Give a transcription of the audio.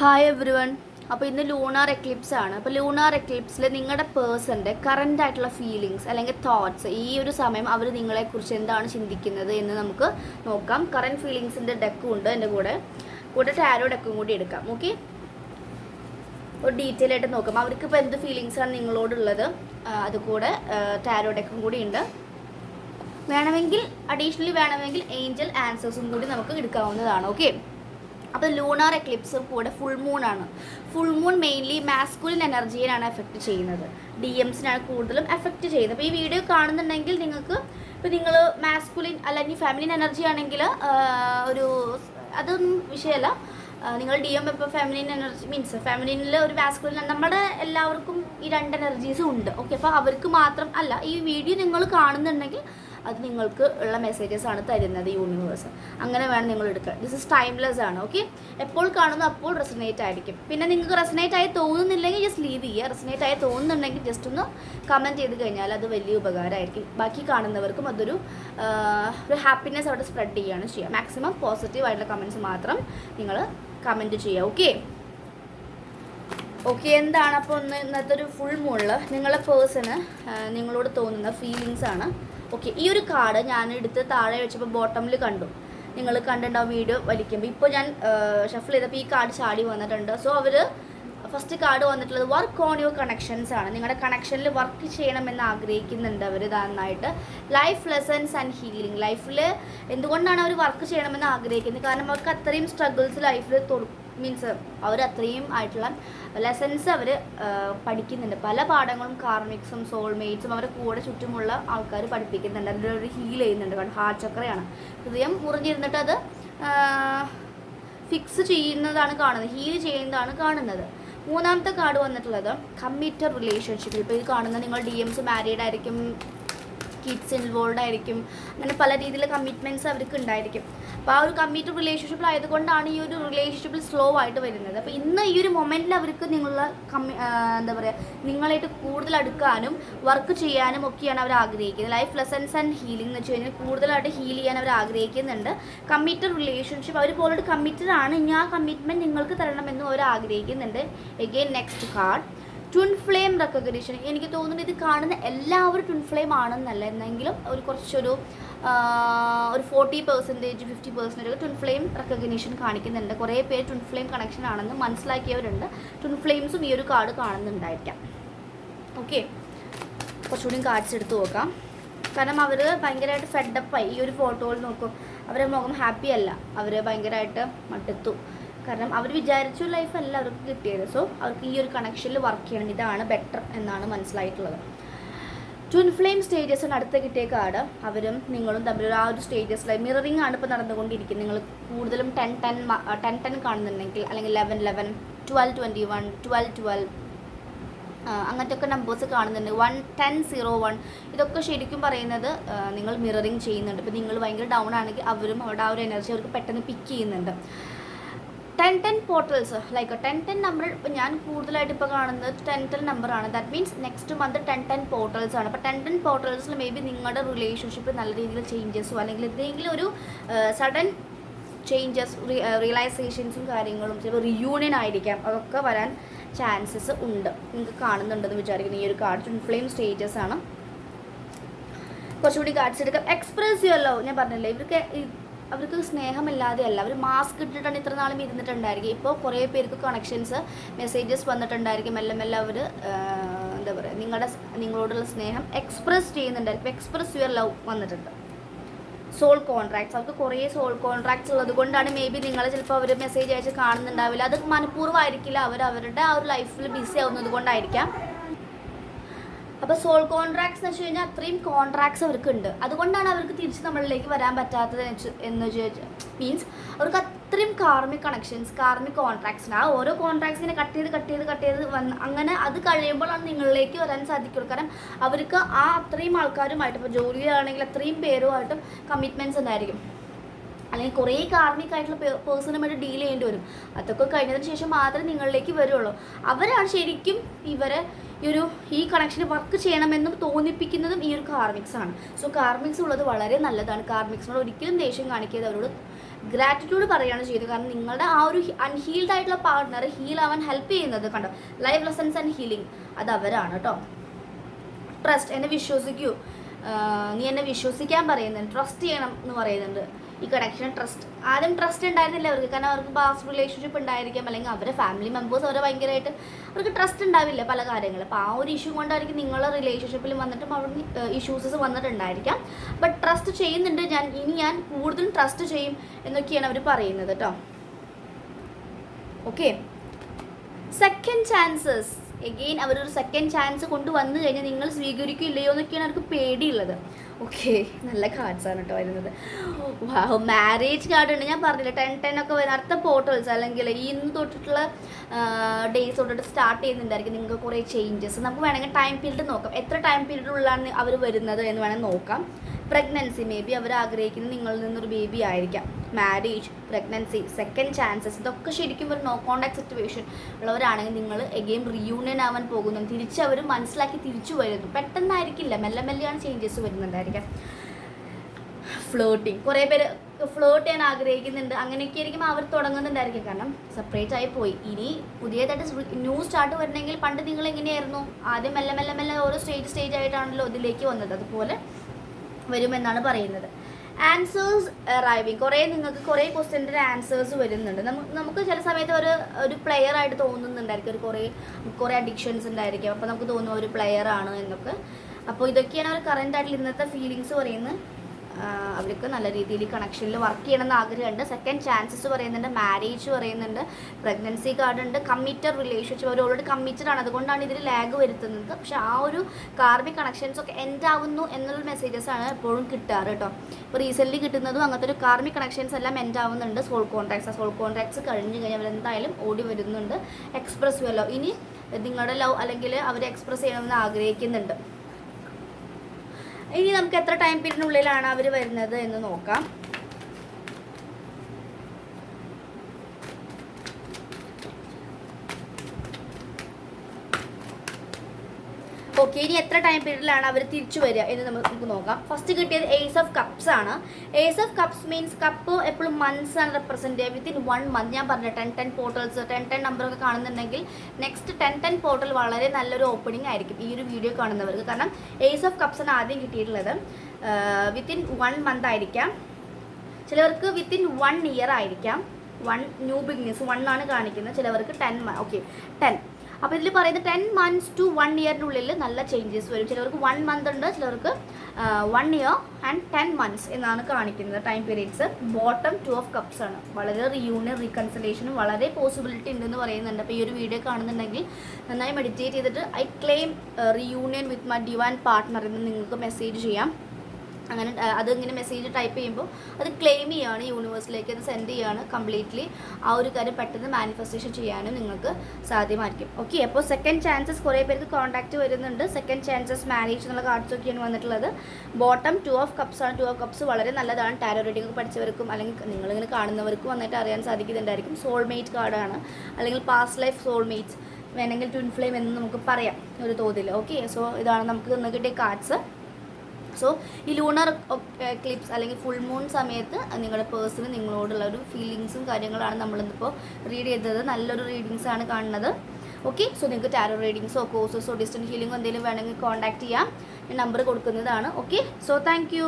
Hi every one അപ്പോൾ ഇന്ന് lunar Eclipse ആണ്. അപ്പോൾ ലൂണാർ എക്ലിപ്സിൽ നിങ്ങളുടെ പേഴ്സന്റെ കറന്റ് ആയിട്ടുള്ള ഫീലിങ്സ് അല്ലെങ്കിൽ തോട്ട്സ് ഈ ഒരു സമയം അവർ നിങ്ങളെക്കുറിച്ച് എന്താണ് ചിന്തിക്കുന്നത് എന്ന് നമുക്ക് നോക്കാം. കറന്റ് ഫീലിങ്സിന്റെ ഡെക്കും ഉണ്ട് എന്റെ കൂടെ. കൂടെ ടാരോ ഡെക്കും കൂടി എടുക്കാം. ഓക്കെ ഒരു ഡീറ്റെയിൽ ആയിട്ട് നോക്കാം. അവർക്ക് ഇപ്പോൾ എന്ത് ആണ് നിങ്ങളോടുള്ളത്? അതുകൂടെ അത് കൂടെ ടാരോ ഡെക്കും കൂടി ഉണ്ട്. വേണമെങ്കിൽ അഡീഷണലി വേണമെങ്കിൽ ഏഞ്ചൽ ആൻസേഴ്സും കൂടി നമുക്ക് എടുക്കാവുന്നതാണ്. ഓക്കെ അപ്പോൾ ലൂണാർ എക്ലിപ്സ് കൂടെ ഫുൾ മൂൺ ആണ്. ഫുൾ മൂൺ മെയിൻലി മാസ്കുലിൻ എനർജിയിലാണ് എഫക്റ്റ് ചെയ്യുന്നത്. ഡി എംസിനാണ് കൂടുതലും എഫക്റ്റ് ചെയ്യുന്നത്. അപ്പോൾ ഈ വീഡിയോ കാണുന്നുണ്ടെങ്കിൽ നിങ്ങൾക്ക് ഇപ്പോൾ നിങ്ങൾ മാസ്കുലിൻ അല്ലെങ്കിൽ ഫെമിനിൻ എനർജി ആണെങ്കിൽ ഒരു അതൊന്നും വിഷയമല്ല. നിങ്ങൾ ഡി എം ഇപ്പോൾ ഫെമിനിൻ എനർജി മീൻസ് ഫെമിനിനിൽ ഒരു മാസ്കുലിൻ നമ്മുടെ എല്ലാവർക്കും ഈ രണ്ട് എനർജീസും ഉണ്ട്. ഓക്കെ അപ്പോൾ അവർക്ക് മാത്രം അല്ല ഈ വീഡിയോ നിങ്ങൾ കാണുന്നുണ്ടെങ്കിൽ അത് നിങ്ങൾക്ക് ഉള്ള മെസ്സേജസ് ആണ് തരുന്നത് യൂണിവേഴ്സ് അങ്ങനെ വേണം നിങ്ങൾ എടുക്കുക ദിസ് ഇസ് ടൈംലെസ് ആണ് ഓക്കെ എപ്പോൾ കാണുന്നു അപ്പോൾ റെസനേറ്റ് ആയിരിക്കും. പിന്നെ നിങ്ങൾക്ക് റെസനേറ്റ് ആയി തോന്നുന്നില്ലെങ്കിൽ ജസ്റ്റ് ലീവ് ചെയ്യുക റെസനേറ്റ് ആയി തോന്നുന്നുണ്ടെങ്കിൽ ജസ്റ്റ് ഒന്ന് കമന്റ് ചെയ്ത് കഴിഞ്ഞാൽ അത് വലിയ ഉപകാരമായിരിക്കും. ബാക്കി കാണുന്നവർക്കും അതൊരു ഒരു ഹാപ്പിനെസ് അവിടെ സ്പ്രെഡ് ചെയ്യുകയാണ് ചെയ്യുക. മാക്സിമം പോസിറ്റീവ് ആയിട്ടുള്ള കമന്റ്സ് മാത്രം നിങ്ങൾ കമന്റ് ചെയ്യുക ഓക്കെ ഓക്കെ എന്താണ് അപ്പോൾ ഒന്ന് ഇന്നത്തെ ഒരു ഫുൾ മുകളിൽ നിങ്ങളെ പേഴ്സണ് നിങ്ങളോട് തോന്നുന്ന ഫീലിങ്സ് ആണ്. ഓക്കെ ഈ ഒരു കാർഡ് ഞാൻ എടുത്ത് താഴെ വെച്ചപ്പോൾ ബോട്ടമിൽ കണ്ടു. നിങ്ങൾ കണ്ടിട്ടുണ്ടാവും വീഡിയോ വലിക്കുമ്പോൾ ഇപ്പോൾ ഞാൻ ഷഫിൾ ചെയ്തപ്പോൾ ഈ കാർഡ് ചാടി വന്നിട്ടുണ്ട്. സോ അവർ ഫസ്റ്റ് കാർഡ് വന്നിട്ടുള്ളത് വർക്ക് ഓൺ യുവർ കണക്ഷൻസ് ആണ്. നിങ്ങളുടെ കണക്ഷനിൽ വർക്ക് ചെയ്യണമെന്ന് ആഗ്രഹിക്കുന്നുണ്ട് അവർ നന്നായിട്ട് ലൈഫ് ലെസൺസ് ആൻഡ് ഹീലിംഗ് ലൈഫിൽ എന്തുകൊണ്ടാണ് അവർ വർക്ക് ചെയ്യണമെന്ന് ആഗ്രഹിക്കുന്നത്? കാരണം അവർക്ക് അത്രയും സ്ട്രഗിൾസ് ലൈഫിൽ മീൻസ് അവർ അത്രയും ആയിട്ടുള്ള ലെസൺസ് അവർ പഠിക്കുന്നുണ്ട്. പല പാഠങ്ങളും കാർമിക്സും സോൾമേറ്റ്സും അവരുടെ കൂടെ ചുറ്റുമുള്ള ആൾക്കാർ പഠിപ്പിക്കുന്നുണ്ട്. അതിൽ ഒരു ഹീൽ ചെയ്യുന്നുണ്ട് കാരണം ഹാർട്ട് ചക്രയാണ് ഹൃദയം മുറിഞ്ഞിരുന്നിട്ട് അത് ഫിക്സ് ചെയ്യുന്നതാണ് കാണുന്നത്. ഹീൽ ചെയ്യുന്നതാണ് കാണുന്നത്. മൂന്നാമത്തെ കാർഡ് വന്നിട്ടുള്ളത് കമ്മിറ്റഡ് റിലേഷൻഷിപ്പ് ഇപ്പോൾ ഇത് കാണുന്ന നിങ്ങൾ ഡി എംസ് മാരീഡ് ആയിരിക്കും കിഡ്സ് ഇൻവോൾവ് ആയിരിക്കും അങ്ങനെ പല രീതിയിലുള്ള കമ്മിറ്റ്മെന്റ്സ് അവർക്ക് ഉണ്ടായിരിക്കും. അപ്പോൾ ആ ഒരു കമ്മിറ്റഡ് റിലേഷൻഷിപ്പിൽ ആയതുകൊണ്ടാണ് ഈ ഒരു റിലേഷൻഷിപ്പിൽ സ്ലോ ആയിട്ട് വരുന്നത്. അപ്പോൾ ഇന്ന് ഈ ഒരു മൊമെന്റിൽ അവർക്ക് നിങ്ങളുടെ കമ്മി എന്താ പറയുക നിങ്ങളായിട്ട് കൂടുതൽ അടുക്കാനും വർക്ക് ചെയ്യാനും ഒക്കെയാണ് അവർ ആഗ്രഹിക്കുന്നത്. ലൈഫ് ലെസൺസ് ആൻഡ് ഹീലിംഗ് എന്ന് വെച്ച് കഴിഞ്ഞാൽ കൂടുതലായിട്ട് ഹീൽ ചെയ്യാൻ അവർ ആഗ്രഹിക്കുന്നുണ്ട്. കമ്മിറ്റഡ് റിലേഷൻഷിപ്പ് അവർ ഓൾറെഡി കമ്മിറ്റഡ് ആണ്. ഇനി ആ കമ്മിറ്റ്മെന്റ് നിങ്ങൾക്ക് തരണമെന്നും അവർ ആഗ്രഹിക്കുന്നുണ്ട്. Again next card twin flame recognition എനിക്ക് തോന്നുന്നു ഇത് കാണുന്ന എല്ലാവരും ട്വിൻ ഫ്ലെയിം ആണെന്നല്ല. എന്നെങ്കിലും ഒരു കുറച്ചൊരു ഒരു forty percentage fifty percentage twin flame recognition കാണിക്കുന്നുണ്ട്. കുറേ പേര് ട്വിൻ ഫ്ലെയിം കണക്ഷൻ ആണെന്ന് മനസ്സിലാക്കിയവരുണ്ട്. ട്വിൻ ഫ്ലെയിംസും ഈ ഒരു കാർഡ് കാണുന്നുണ്ടായിരിക്കാം. ഓക്കെ കുറച്ചുകൂടി കാർഡ്സ് എടുത്ത് നോക്കാം. കാരണം അവർ ഭയങ്കരമായിട്ട് ഫെഡപ്പായി ഈ ഒരു ഫോട്ടോയിൽ നോക്കും. അവരെ മുഖം ഹാപ്പി അല്ല. അവർ ഭയങ്കരമായിട്ട് മടുത്തു. കാരണം അവർ വിചാരിച്ച ലൈഫ് അല്ല അവർക്ക് കിട്ടിയത്. സോ അവർക്ക് ഈ ഒരു കണക്ഷനിൽ വർക്ക് ചെയ്യണം. ഇതാണ് ബെറ്റർ എന്നാണ് മനസ്സിലായിട്ടുള്ളത്. ട്വിൻ ഫ്ലെയിം സ്റ്റേജസിന് അടുത്ത് കിട്ടിയ കാർഡ് അവരും നിങ്ങളും തമ്മിൽ ആ ഒരു സ്റ്റേജസിലെ മിററിംഗ് ആണ് ഇപ്പോൾ നടന്നുകൊണ്ടിരിക്കുന്നത്. നിങ്ങൾ കൂടുതലും ടെൻ ടെൻ ടെൻ ടെൻ കാണുന്നുണ്ടെങ്കിൽ അല്ലെങ്കിൽ eleven eleven twelve twenty one twelve twelve അങ്ങനത്തെ ഒക്കെ നമ്പേഴ്സ് കാണുന്നുണ്ട്. വൺ ടെൻ സീറോ വൺ ഇതൊക്കെ ശരിക്കും പറയുന്നത് നിങ്ങൾ മിററിങ് ചെയ്യുന്നുണ്ട്. ഇപ്പോൾ നിങ്ങൾ ഭയങ്കര ഡൗൺ ആണെങ്കിൽ അവരും അവരുടെ ആ ഒരു എനർജി അവർക്ക് പെട്ടെന്ന് പിക്ക് ചെയ്യുന്നുണ്ട്. Ten ten portals like ten ten number ഞാൻ കൂടുതലായിട്ട് ഇപ്പോൾ കാണുന്നത് ടെൻ ടെൻ നമ്പറാണ് that means next month ten ten portals ആണ്. അപ്പോൾ ടെൻ ടെൻ പോർട്ടൽസിൽ മേ ബി നിങ്ങളുടെ റിലേഷൻഷിപ്പ് നല്ല രീതിയിൽ ചേഞ്ചസോ അല്ലെങ്കിൽ എന്തെങ്കിലും ഒരു സഡൻ ചേഞ്ചസ് റിയലൈസേഷൻസും കാര്യങ്ങളും ചിലപ്പോൾ റിയൂണിയൻ ആയിരിക്കാം. അതൊക്കെ വരാൻ ചാൻസസ് ഉണ്ട്. നിങ്ങൾക്ക് കാണുന്നുണ്ടെന്ന് വിചാരിക്കുന്നു. ഈ ഒരു കാർഡ് ഫ്ലെയിം സ്റ്റേജസ് ആണ്. കുറച്ചുകൂടി കാർഡ്സ് എടുക്കാം. എക്സ്പ്രസ് ചെയ്യുമല്ലോ ഞാൻ പറഞ്ഞില്ലേ? ഇവർക്ക് അവർക്ക് സ്നേഹമില്ലാതെ അല്ല. അവർ മാസ്ക് ഇട്ടിട്ടാണ് ഇത്ര നാളും ഇരുന്നിട്ടുണ്ടായിരിക്കും ഇപ്പോൾ കുറേ പേർക്ക് കണക്ഷൻസ് മെസ്സേജസ് വന്നിട്ടുണ്ടായിരിക്കും. മെല്ലെ മെല്ലെ അവർ എന്താ പറയുക നിങ്ങളുടെ നിങ്ങളോടുള്ള സ്നേഹം എക്സ്പ്രസ് ചെയ്യുന്നുണ്ടായിരിക്കും എക്സ്പ്രസ് യുവർ ലവ് വന്നിട്ടുണ്ട്. സോൾ കോൺട്രാക്ട്സ് അവർക്ക് കുറേ സോൾ കോൺട്രാക്ട്സ് ഉള്ളത് കൊണ്ടാണ് മേ ബി നിങ്ങളെ ചിലപ്പോൾ അവർ മെസ്സേജ് അയച്ച് കാണുന്നുണ്ടാവില്ല. അത് മനഃപൂർവമായിരിക്കില്ല. അവർ അവരുടെ ആ ഒരു ലൈഫിൽ ബിസി ആവുന്നത് കൊണ്ടായിരിക്കാം. അപ്പോൾ സോൾ കോൺട്രാക്ട്സ് എന്ന് വെച്ച് കഴിഞ്ഞാൽ അത്രയും കോൺട്രാക്ട്സ് അവർക്ക് ഉണ്ട് അതുകൊണ്ടാണ് അവർക്ക് തിരിച്ച് നമ്മളിലേക്ക് വരാൻ പറ്റാത്തത് എന്ന് വെച്ച് മീൻസ് അവർക്ക് അത്രയും കാർമിക് കണക്ഷൻസ് കാർമിക് കോൺട്രാക്ട്സ് ആ ഓരോ കോൺട്രാക്ട്സ് ഇങ്ങനെ കട്ട് ചെയ്ത് കട്ട് ചെയ്ത് കട്ട് ചെയ്ത് വന്ന് അങ്ങനെ അത് കഴിയുമ്പോഴാണ് നിങ്ങളിലേക്ക് വരാൻ സാധിക്കുള്ളൂ. കാരണം അവർക്ക് ആ അത്രയും ആൾക്കാരുമായിട്ട് ഇപ്പോൾ ജോലിയിലാണെങ്കിൽ അത്രയും പേരുമായിട്ടും കമ്മിറ്റ്മെന്റ്സ് ഉണ്ടായിരിക്കും. അല്ലെങ്കിൽ കുറേ കാർമിക് ആയിട്ടുള്ള പേഴ്സണുമായിട്ട് ഡീൽ ചെയ്യേണ്ടി വരും. അതൊക്കെ കഴിഞ്ഞതിന് ശേഷം മാത്രമേ നിങ്ങളിലേക്ക് വരുള്ളൂ. അവരാണ് ശരിക്കും ഇവരെ ഈ ഒരു ഈ കണക്ഷൻ വർക്ക് ചെയ്യണമെന്നും തോന്നിപ്പിക്കുന്നതും ഈ ഒരു കാർമിക്സ് ആണ്. സോ കാർമിക്സ് ഉള്ളത് വളരെ നല്ലതാണ്. കാർമിക്സിനോട് ഒരിക്കലും ദേഷ്യം കാണിക്കരുത്. അവരോട് ഗ്രാറ്റിറ്റ്യൂഡ് പറയുകയാണ് ചെയ്തത്. കാരണം നിങ്ങളുടെ ആ ഒരു അൺഹീൽഡ് ആയിട്ടുള്ള പാർട്ട്ണർ ഹീൽ ആവാൻ ഹെൽപ്പ് ചെയ്യുന്നത് കണ്ടോ? ലൈഫ് ലെസൺസ് ആൻഡ് ഹീലിംഗ് അത് അവരാണ് കേട്ടോ ട്രസ്റ്റ് എന്നെ വിശ്വസിക്കൂ. നീ എന്നെ വിശ്വസിക്കാൻ പറയുന്നുണ്ട്. ട്രസ്റ്റ് ചെയ്യണം എന്ന് പറയുന്നുണ്ട്. ഈ കണക്ഷൻ ട്രസ്റ്റ് ആദ്യം ട്രസ്റ്റ് ഉണ്ടായിരുന്നില്ല അവർക്ക്. കാരണം അവർക്ക് പാസ്റ്റ് റിലേഷൻഷിപ്പ് ഉണ്ടായിരിക്കാം. അല്ലെങ്കിൽ അവരുടെ ഫാമിലി മെമ്പേഴ്സ് അവരെ ഭയങ്കരമായിട്ട് അവർക്ക് ട്രസ്റ്റ് ഉണ്ടാവില്ല പല കാര്യങ്ങൾ അപ്പോൾ ആ ഒരു ഇഷ്യൂ കൊണ്ടായിരിക്കും നിങ്ങളുടെ റിലേഷൻഷിപ്പിൽ വന്നിട്ടും അവിടെ ഇഷ്യൂസസ് വന്നിട്ടുണ്ടായിരിക്കാം. ബട്ട് ട്രസ്റ്റ് ചെയ്യുന്നുണ്ട് ഞാൻ. ഇനി ഞാൻ കൂടുതലും ട്രസ്റ്റ് ചെയ്യും എന്നൊക്കെയാണ് അവർ പറയുന്നത് കേട്ടോ ഓക്കെ സെക്കൻഡ് ചാൻസസ് എഗെയിൻ അവരൊരു സെക്കൻഡ് ചാൻസ് കൊണ്ടുവന്നു കഴിഞ്ഞാൽ നിങ്ങൾ സ്വീകരിക്കില്ലയോ എന്നൊക്കെയാണ് അവർക്ക് പേടിയുള്ളത്. ഓക്കെ നല്ല കാർഡ്സ് ആണ് കേട്ടോ വരുന്നത്. വാഹ് മാരേജ് കാർഡ് ഉണ്ട്. ഞാൻ പറഞ്ഞില്ല ടെൻ ടെൻ ഒക്കെ വരുന്ന അടുത്ത പോർട്ടൽസ് അല്ലെങ്കിൽ ഇന്ന് തൊട്ടിട്ടുള്ള ഡേയ്സ് തൊട്ടിട്ട് സ്റ്റാർട്ട് ചെയ്യുന്നുണ്ടായിരിക്കും നിങ്ങൾക്ക് കുറേ ചേഞ്ചസ് നമുക്ക് വേണമെങ്കിൽ ടൈം പീരീഡ് നോക്കാം. എത്ര ടൈം പീരീഡിനുള്ളിലാണ് അവർ വരുന്നത് എന്ന് വേണമെങ്കിൽ നോക്കാം. പ്രഗ്നൻസി മേ ബി അവർ ആഗ്രഹിക്കുന്നത് നിങ്ങളിൽ നിന്നൊരു ബേബി ആയിരിക്കാം. മാരേജ് പ്രഗ്നൻസി സെക്കൻഡ് ചാൻസസ് ഇതൊക്കെ ശരിക്കും ഒരു നോ കോണ്ടാക്ട് സിറ്റുവേഷൻ ഉള്ളവരാണെങ്കിൽ നിങ്ങൾ എഗെയിൻ റിയൂണിയൻ ആവാൻ പോകുന്നു. തിരിച്ച് അവർ മനസ്സിലാക്കി തിരിച്ചു വരുന്നു. പെട്ടെന്നായിരിക്കില്ല. മെല്ലെ മെല്ലെയാണ് ചേഞ്ചസ് വരുന്നുണ്ടായിരിക്കാം ഫ്ലോട്ടിങ് കുറേ പേര് ഫ്ലോട്ട് ചെയ്യാൻ ആഗ്രഹിക്കുന്നുണ്ട്. അങ്ങനെയൊക്കെ ആയിരിക്കും അവർ തുടങ്ങുന്നുണ്ടായിരിക്കും. കാരണം സെപ്പറേറ്റ് ആയി പോയി. ഇനി പുതിയതായിട്ട് ന്യൂ സ്റ്റാർട്ട് വരണമെങ്കിൽ പണ്ട് നിങ്ങൾ എങ്ങനെയായിരുന്നു? ആദ്യം മെല്ലെ മെല്ലെ മെല്ലെ ഓരോ സ്റ്റേജ് സ്റ്റേജ് ആയിട്ടാണല്ലോ ഇതിലേക്ക് വന്നത്. അതുപോലെ വരുമെന്നാണ് പറയുന്നത്. ആൻസേഴ്സ് അറൈവിങ് കുറേ നിങ്ങൾക്ക് കുറേ ക്വസ്റ്റ്യന്റെ ആൻസേഴ്സ് വരുന്നുണ്ട്. നമുക്ക് നമുക്ക് ചില സമയത്ത് ഒരു ഒരു പ്ലെയർ ആയിട്ട് തോന്നുന്നുണ്ടായിരിക്കും. ഒരു കുറേ കുറേ അഡിക്ഷൻസ് ഉണ്ടായിരിക്കും. അപ്പോൾ നമുക്ക് തോന്നുന്ന ഒരു പ്ലെയർ ആണ് എന്നൊക്കെ. അപ്പോൾ ഇതൊക്കെയാണ് അവർ കറന്റ് ആയിട്ടുള്ള ഇന്നത്തെ ഫീലിങ്സ് പറയുന്നത്. അവർക്ക് നല്ല രീതിയിൽ കണക്ഷനിൽ വർക്ക് ചെയ്യണമെന്ന് ആഗ്രഹമുണ്ട്. സെക്കൻഡ് ചാൻസസ് പറയുന്നുണ്ട് മാരേജ് പറയുന്നുണ്ട് പ്രഗ്നൻസി കാർഡ് ഉണ്ട് കമ്മിറ്റഡ് റിലേഷൻഷിപ്പ് അവർ ഓൾറെഡി കമ്മിറ്റഡ് ആണ്. അതുകൊണ്ടാണ് ഇതിൽ ലാഗ് വരുത്തുന്നത്. പക്ഷെ ആ ഒരു കാർമിക് കണക്ഷൻസ് ഒക്കെ എൻഡ് ആവുന്നു എന്നുള്ള മെസ്സേജസ് ആണ് എപ്പോഴും കിട്ടാറ് കേട്ടോ. ഇപ്പോൾ റീസെന്റ്ലി കിട്ടുന്നതും അങ്ങനത്തെ ഒരു കാർമിക് കണക്ഷൻസ് എല്ലാം എൻഡ് ആവുന്നുണ്ട്. സോൾ കോൺട്രാക്ട്സ് സോൾ കോൺട്രാക്ട്സ് കഴിഞ്ഞ് കഴിഞ്ഞാൽ അവരെന്തായാലും ഓടി വരുന്നുണ്ട്. എക്സ്പ്രസ് വെല്ലോ ഇനി നിങ്ങളുടെ ലവ് അല്ലെങ്കിൽ അവർ എക്സ്പ്രസ് ചെയ്യണമെന്ന് ആഗ്രഹിക്കുന്നുണ്ട്. ഇനി നമുക്ക് എത്ര ടൈം പീരീഡിനുള്ളിലാണ് അവർ വരുന്നത് എന്ന് നോക്കാം. ഓക്കെ ഇനി എത്ര ടൈം പീരീഡിലാണ് അവർ തിരിച്ചു വരിക എന്ന് നമുക്ക് നോക്കാം. ഫസ്റ്റ് കിട്ടിയത് ഏസ് ഓഫ് കപ്സ് ആണ്. Ace of cups means cup എപ്പോഴും മന്ത്സ് ആണ് റെപ്രസെന്റ് ചെയ്യുക. വിത്തിൻ വൺ മന്ത് ഞാൻ പറഞ്ഞു ten ten portals ten ten നമ്പറൊക്കെ കാണുന്നുണ്ടെങ്കിൽ നെക്സ്റ്റ് ടെൻ ടെൻ പോർട്ടൽ വളരെ നല്ലൊരു ഓപ്പണിംഗ് ആയിരിക്കും ഈ ഒരു വീഡിയോ കാണുന്നവർക്ക്. കാരണം ഏസ് ഓഫ് കപ്സ് ആണ് ആദ്യം കിട്ടിയിട്ടുള്ളത്. വിത്തിൻ വൺ മന്ത് ആയിരിക്കാം. ചിലവർക്ക് വിത്തിൻ വൺ ഇയർ ആയിരിക്കാം. വൺ ന്യൂ ബിഗ്നസ് വൺ ആണ് കാണിക്കുന്നത്. ചിലവർക്ക് ടെൻ ഓക്കെ ടെൻ അപ്പോൾ ഇതിൽ പറയുന്ന ടെൻ മന്ത്സ് ടു വൺ ഇയറിനുള്ളിൽ നല്ല ചേഞ്ചസ് വരും. ചിലവർക്ക് വൺ മന്ത് ഉണ്ട് ചിലവർക്ക് one year and ten months എന്നാണ് കാണിക്കുന്നത് time periods bottom two of cups ആണ്. വളരെ റിയൂണിയൻ റീകൺസലേഷനും വളരെ പോസിബിലിറ്റി ഉണ്ടെന്ന് പറയുന്നുണ്ട്. അപ്പോൾ ഈ ഒരു വീഡിയോ കാണുന്നുണ്ടെങ്കിൽ നന്നായി മെഡിറ്റേറ്റ് ചെയ്തിട്ട് I claim reunion with my divine partner എന്ന് നിങ്ങൾക്ക് മെസ്സേജ് ചെയ്യാം. അങ്ങനെ അത് അതിങ്ങനെ മെസ്സേജ് ടൈപ്പ് ചെയ്യുമ്പോൾ അത് ക്ലെയിം ചെയ്യുകയാണ് യൂണിവേഴ്സിലേക്ക് അത് സെൻഡ് ചെയ്യുകയാണ് കംപ്ലീറ്റ്ലി ആ ഒരു കാര്യം പെട്ടെന്ന് മാനിഫെസ്റ്റേഷൻ ചെയ്യാനും നിങ്ങൾക്ക് സാധ്യമായിരിക്കും. ഓക്കെ അപ്പോൾ സെക്കൻഡ് ചാൻസസ് കുറേ പേർക്ക് കോൺടാക്റ്റ് വരുന്നുണ്ട്. സെക്കൻഡ് ചാൻസസ് മാരേജ് എന്നുള്ള കാർഡ്സ് ഒക്കെയാണ് വന്നിട്ടുള്ളത്. ബോട്ടം ടു ഓഫ് കപ്സ് ആണ്. ടു ഓഫ് കപ്സ് വളരെ നല്ലതാണ്. ടാരോ റീഡിംഗ് ഒക്കെ പഠിച്ചവർക്കും അല്ലെങ്കിൽ നിങ്ങളിങ്ങനെ കാണുന്നവർക്കും വന്നിട്ട് അറിയാൻ സാധിക്കുന്നുണ്ടായിരിക്കും. സോൾമേറ്റ് കാർഡാണ് അല്ലെങ്കിൽ പാസ്റ്റ് ലൈഫ് സോൾമേറ്റ്സ് വേണമെങ്കിൽ ട്വിൻ ഫ്ലെയിം എന്ന് നമുക്ക് പറയാം. ഒരു തോതിൽ ഓക്കെ സോ ഇതാണ് നമുക്ക് തന്നു കിട്ടിയ കാർഡ്സ് സോ ഈ ലൂണർ ക്ലിപ്സ് അല്ലെങ്കിൽ ഫുൾ മൂൺ സമയത്ത് നിങ്ങളുടെ പേഴ്സണ് നിങ്ങളോടുള്ള ഒരു ഫീലിങ്സും കാര്യങ്ങളാണ് നമ്മളിന്നിപ്പോൾ റീഡ് ചെയ്തത്. നല്ലൊരു റീഡിങ്സ് ആണ് കാണുന്നത്. ഓക്കെ സോ നിങ്ങൾക്ക് ടാരോ റീഡിങ്സോ കോഴ്സസോ ഡിസ്റ്റന്റ് ഹീലിംഗോ എന്തെങ്കിലും വേണമെങ്കിൽ കോൺടാക്ട് ചെയ്യാം. ഞാൻ നമ്പർ കൊടുക്കുന്നതാണ്. Okay so thank